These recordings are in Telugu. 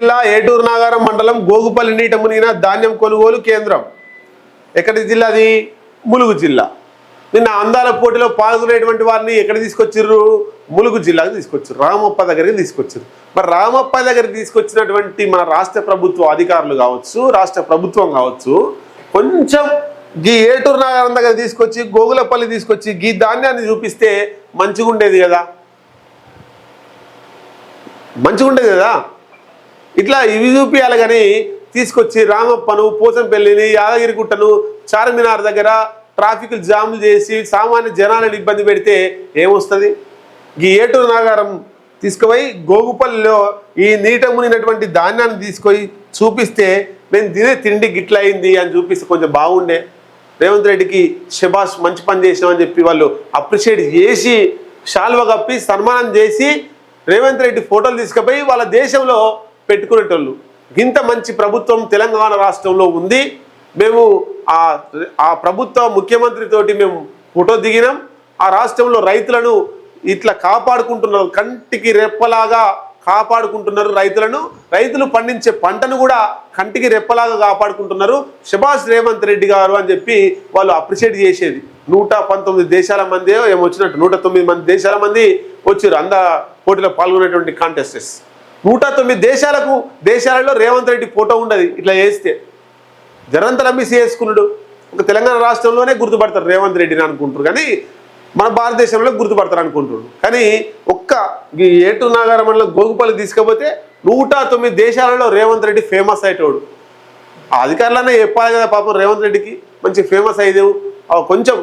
జిల్లా ఏటూరు నాగారం మండలం గోగుపల్లి నీట మునిగిన ధాన్యం కొనుగోలు కేంద్రం. ఎక్కడి జిల్లాది ములుగు జిల్లా. నిన్న అందాల పోటీలో పాల్గొనేటువంటి వారిని ఎక్కడ తీసుకొచ్చిర్రు? ములుగు జిల్లాకు తీసుకొచ్చారు రామప్ప దగ్గరికి తీసుకొచ్చారు మరి రామప్ప దగ్గరికి తీసుకొచ్చినటువంటి మన రాష్ట్ర ప్రభుత్వ అధికారులు కావచ్చు రాష్ట్ర ప్రభుత్వం కావచ్చు కొంచెం గీ ఏటూరు నాగారం దగ్గర తీసుకొచ్చి గోగులపల్లి తీసుకొచ్చి గీ ధాన్యాన్ని చూపిస్తే మంచిగా ఉండేది కదా? మంచిగా ఉండేది కదా? ఇట్లా ఇవి చూపించాలి కానీ తీసుకొచ్చి రామప్పను పోచంపల్లిని యాదగిరిగుట్టను చార్మినార్ దగ్గర ట్రాఫిక్ జాములు చేసి సామాన్య జనాలను ఇబ్బంది పెడితే ఏమొస్తుంది? ఈ ఏటూరు నాగారం తీసుకుపోయి గోగుపల్లిలో ఈ నీట మునినటువంటి ధాన్యాన్ని తీసుకొని చూపిస్తే మేము తినే తిండి గిట్ల అయింది అని చూపిస్తే కొంచెం బాగుండే. రేవంత్ రెడ్డికి శబాష్ మంచి పని చేసినామని చెప్పి వాళ్ళు అప్రిషియేట్ చేసి శాల్వ కప్పి సన్మానం చేసి రేవంత్ రెడ్డి ఫోటోలు తీసుకుపోయి వాళ్ళ దేశంలో పెట్టుకునేటోళ్ళు. ఇంత మంచి ప్రభుత్వం తెలంగాణ రాష్ట్రంలో ఉంది. మేము ఆ ఆ ప్రభుత్వ ముఖ్యమంత్రితోటి మేము ఫోటో దిగినాం. ఆ రాష్ట్రంలో రైతులను ఇట్లా కాపాడుకుంటున్నారు. కంటికి రెప్పలాగా కాపాడుకుంటున్నారు రైతులను. రైతులు పండించే పంటను కూడా కంటికి రెప్పలాగా కాపాడుకుంటున్నారు. శభాష్ రేవంత్ రెడ్డి గారు అని చెప్పి వాళ్ళు అప్రిషియేట్ చేసేది. నూట పంతొమ్మిది దేశాల మంది ఏమొచ్చినట్టు నూట తొమ్మిది మంది దేశాల మంది వచ్చారు. అంద పోటీలో పాల్గొనేటువంటి కాంటెస్టెస్ నూట తొమ్మిది దేశాలకు దేశాలలో రేవంత్ రెడ్డి ఫోటో ఉండదు ఇట్లా వేస్తే జనంతర మిస్ వేసుకున్నాడు. ఒక తెలంగాణ రాష్ట్రంలోనే గుర్తుపడతారు రేవంత్ రెడ్డిని అనుకుంటారు. కానీ మన భారతదేశంలో గుర్తుపడతారు అనుకుంటున్నాడు కానీ ఒక్క ఈ ఏటు నాగారం మండలం గోగుపల్లి తీసుకపోతే నూట తొమ్మిది దేశాలలో రేవంత్ రెడ్డి ఫేమస్ అయ్యేటోడు. ఆ అధికారులనే చెప్పాలి కదా పాపం రేవంత్ రెడ్డికి. మంచి ఫేమస్ అయ్యేదేవు కొంచెం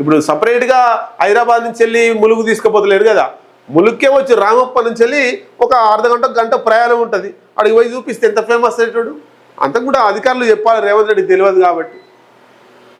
ఇప్పుడు సపరేట్గా హైదరాబాద్ నుంచి వెళ్ళి ములుగు తీసుకుపోతలేరు కదా. ములుక్కే వచ్చి రామప్ప నుంచి వెళ్ళి ఒక అర్ధ గంట గంట ప్రయాణం ఉంటుంది. అడిగి పోయి చూపిస్తే ఎంత ఫేమస్ అయ్యేటోడు అంతకు కూడా అధికారులు చెప్పాలి రేవంత్ రెడ్డి తెలియదు కాబట్టి.